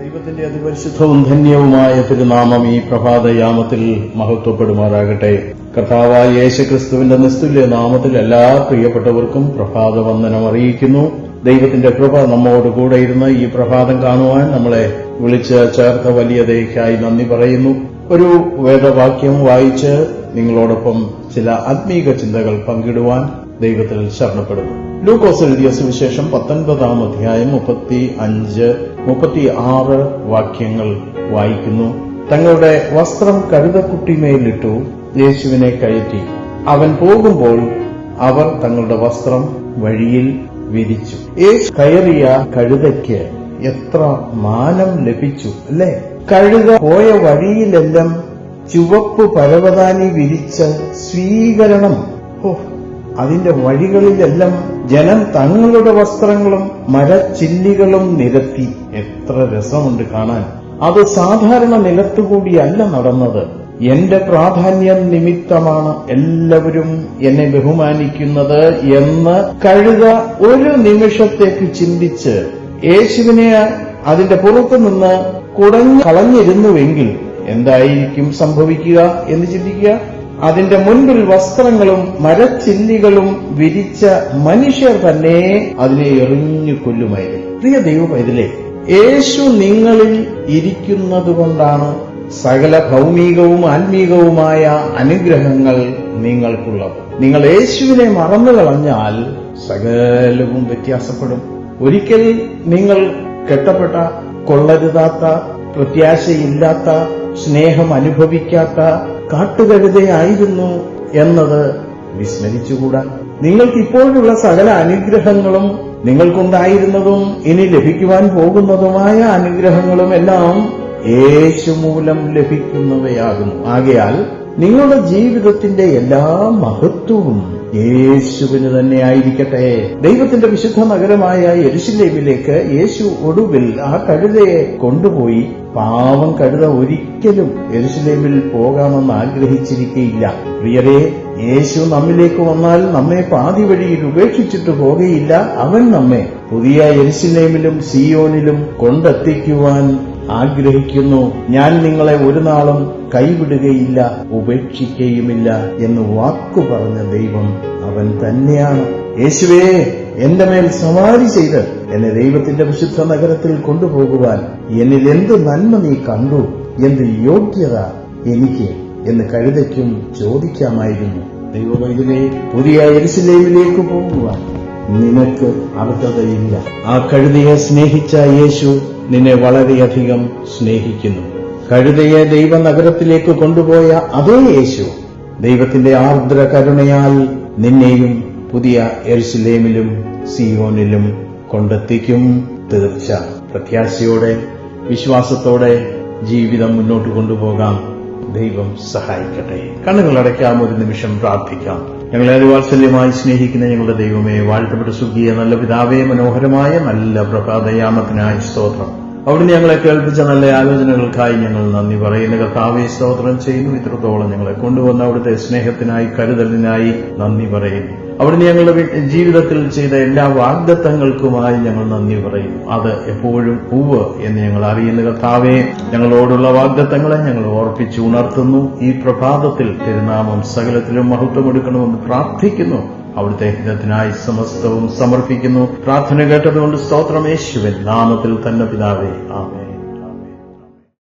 ദൈവത്തിന്റെ അതിപരിശുദ്ധവും ധന്യവുമായ തിരുനാമം ഈ പ്രഭാതയാമത്തിൽ മഹത്വപ്പെടുമാറാകട്ടെ. കർത്താവായ യേശുക്രിസ്തുവിന്റെ നിസ്തുല്യ നാമത്തിൽ എല്ലാ പ്രിയപ്പെട്ടവർക്കും പ്രഭാത വന്ദനം അറിയിക്കുന്നു. ദൈവത്തിന്റെ കൃപ നമ്മോട് കൂടെ ഇരുന്ന് ഈ പ്രഭാതം കാണുവാൻ നമ്മളെ വിളിച്ച് ചേർത്ത വലിയ ദേഹിക്കായി നന്ദി പറയുന്നു. ഒരു വേദവാക്യം വായിച്ച് നിങ്ങളോടൊപ്പം ചില ആത്മീക ചിന്തകൾ പങ്കിടുവാൻ ദൈവത്തിൽ ശരണപ്പെടുന്നു. ലൂക്കോസ് എഴുതിയ സുവിശേഷം പത്തൊൻപതാം അധ്യായം മുപ്പത്തി അഞ്ച് മുപ്പത്തി ആറ് വാക്യങ്ങൾ വായിക്കുന്നു. തങ്ങളുടെ വസ്ത്രം കഴുതക്കുട്ടിമേലിട്ടു യേശുവിനെ കയറ്റി. അവൻ പോകുമ്പോൾ അവർ തങ്ങളുടെ വസ്ത്രം വഴിയിൽ വിരിച്ചു. യേശു കയറിയ കഴുതയ്ക്ക് എത്ര മാനം ലഭിച്ചു അല്ലേ? കഴുത പോയ വഴിയിലെല്ലാം ചുവപ്പ് പരവതാനി വിരിച്ച സ്വീകരണം. ഓ അതിന്റെ വഴികളിലെല്ലാം ജനം തങ്ങളുടെ വസ്ത്രങ്ങളും മരച്ചില്ലികളും നിരത്തി. എത്ര രസമുണ്ട് കാണാൻ. അത് സാധാരണ നിലത്തുകൂടിയല്ല നടന്നത്. എന്റെ പ്രാധാന്യം നിമിത്തമാണ് എല്ലാവരും എന്നെ ബഹുമാനിക്കുന്നത് എന്ന് കഴുത ഒരു നിമിഷത്തേക്ക് ചിന്തിച്ച് യേശുവിനെ അതിന്റെ പുറത്തു നിന്ന് കുടഞ്ഞു കളഞ്ഞിരുന്നുവെങ്കിൽ എന്തായിരിക്കും സംഭവിക്കുക എന്ന് ചിന്തിക്കുക? അതിന്റെ മുൻപിൽ വസ്ത്രങ്ങളും മരച്ചില്ലികളും വിരിച്ച മനുഷ്യർ തന്നെ അതിനെ എറിഞ്ഞു കൊല്ലുമായിരുന്നു. പ്രിയ ദൈവമൈതിലെ യേശു നിങ്ങളിൽ ഇരിക്കുന്നതുകൊണ്ടാണ് സകല ഭൗമികവും ആത്മീകവുമായ അനുഗ്രഹങ്ങൾ നിങ്ങൾക്കുള്ളത്. നിങ്ങൾ യേശുവിനെ മറന്നു കളഞ്ഞാൽ സകലവും വ്യത്യാസപ്പെടും. ഒരിക്കൽ നിങ്ങൾ കെട്ടപ്പെട്ട കൊള്ളരുതാത്ത പ്രത്യാശയില്ലാത്ത സ്നേഹം അനുഭവിക്കാത്ത കാട്ടുകഴുതയായിരുന്നു എന്നത് വിസ്മരിച്ചുകൂടാ. നിങ്ങൾക്ക് ഇപ്പോഴുള്ള സകല അനുഗ്രഹങ്ങളും നിങ്ങൾക്കുണ്ടായിരുന്നതും ഇനി ലഭിക്കുവാൻ പോകുന്നതുമായ അനുഗ്രഹങ്ങളും എല്ലാം യേശു മൂലം ലഭിക്കുന്നവയാകുന്നു. ആകയാൽ നിങ്ങളുടെ ജീവിതത്തിന്റെ എല്ലാ മഹത്വവും യേശുവിന് തന്നെ ആയിരിക്കട്ടെ. ദൈവത്തിന്റെ വിശുദ്ധ നഗരമായ യെരുശലേമിലേക്ക് യേശു ഒടുവിൽ ആ കഴുതയെ കൊണ്ടുപോയി പാവം കഴുത ഒരിക്കലും യെരുശലേമിൽ പോകാമെന്ന് ആഗ്രഹിച്ചിരിക്കയില്ല. പ്രിയരെ യേശു നമ്മിലേക്ക് വന്നാൽ നമ്മെ പാതി വഴിയിൽ ഉപേക്ഷിച്ചിട്ട് പോകുകയില്ല അവൻ നമ്മെ പുതിയ യെരുശലേമിലും സിയോനിലും കൊണ്ടെത്തിക്കുവാൻ ആഗ്രഹിക്കുന്നു. ഞാൻ നിങ്ങളെ ഒരു നാളും കൈവിടുകയില്ല ഉപേക്ഷിക്കുകയുമില്ല എന്ന് വാക്കു പറഞ്ഞ ദൈവം അവൻ തന്നെയാണ്. യേശുവേ എന്റെ മേൽ സവാരി ചെയ്ത് എന്നെ ദൈവത്തിന്റെ വിശുദ്ധ നഗരത്തിൽ കൊണ്ടുപോകുവാൻ എന്നിൽ എന്ത് നന്മ നീ കണ്ടു? എന്ത് യോഗ്യത എനിക്ക് എന്ന് കഴുതയ്ക്കും ചോദിക്കാമായിരുന്നു. ദൈവവൈദ്യനെ പുതിയ എരിശിലേമിലേക്ക് പോകുവാൻ നിനക്ക് അർഹതയില്ല. ആ കഴുതയെ സ്നേഹിച്ച യേശു നിന്നെ വളരെയധികം സ്നേഹിക്കുന്നു. കഴുതയെ ദൈവനഗരത്തിലേക്ക് കൊണ്ടുപോയ അതേ യേശു ദൈവത്തിന്റെ ആർദ്ര കരുണയാൽ നിന്നെയും പുതിയ എരുസലേമിലും സിയോനിലും കൊണ്ടെത്തിക്കും തീർച്ച. പ്രത്യാശയോടെ വിശ്വാസത്തോടെ ജീവിതം മുന്നോട്ട് കൊണ്ടുപോകാം. ദൈവം സഹായിക്കട്ടെ. കണ്ണുകൾ അടയ്ക്കാം ഒരു നിമിഷം പ്രാർത്ഥിക്കാം. ഞങ്ങളെ അതിവാത്സല്യമായി സ്നേഹിക്കുന്ന ഞങ്ങളുടെ ദൈവമേ വാഴ്ത്തപ്പെട്ട സുഖിയ നല്ല പിതാവേ മനോഹരമായ നല്ല പ്രഭാതയാമത്തിനായ സ്തോത്രം. അവിടുന്ന് ഞങ്ങളെ കേൾപ്പിച്ച നല്ല ആലോചനകൾക്കായി ഞങ്ങൾ നന്ദി പറയുന്ന. കർത്താവെ സ്തോത്രം ചെയ്യുന്നു. ഇത്രത്തോളം ഞങ്ങളെ കൊണ്ടുവന്ന അവിടുത്തെ സ്നേഹത്തിനായി കരുതലിനായി നന്ദി പറയുന്നു. അവിടുന്ന് ഞങ്ങളുടെ ജീവിതത്തിൽ ചെയ്ത എല്ലാ വാഗ്ദത്തങ്ങൾക്കുമായി ഞങ്ങൾ നന്ദി പറയും. അത് എപ്പോഴും പൂവ് എന്ന് ഞങ്ങൾ അറിയുന്ന കർത്താവെ ഞങ്ങളോടുള്ള വാഗ്ദത്തങ്ങളെ ഞങ്ങൾ ഓർപ്പിച്ചു ഉണർത്തുന്നു. ഈ പ്രഭാതത്തിൽ തിരുനാമം സകലത്തിലും മഹത്വമെടുക്കണമെന്ന് പ്രാർത്ഥിക്കുന്നു. അവിടുത്തെ ഹിതത്തിനായി സമസ്തവും സമർപ്പിക്കുന്നു. പ്രാർത്ഥന കേട്ടതുകൊണ്ട് സ്തോത്രം. യേശുവിൻ നാമത്തിൽ തന്നെ പിതാവേ ആമേ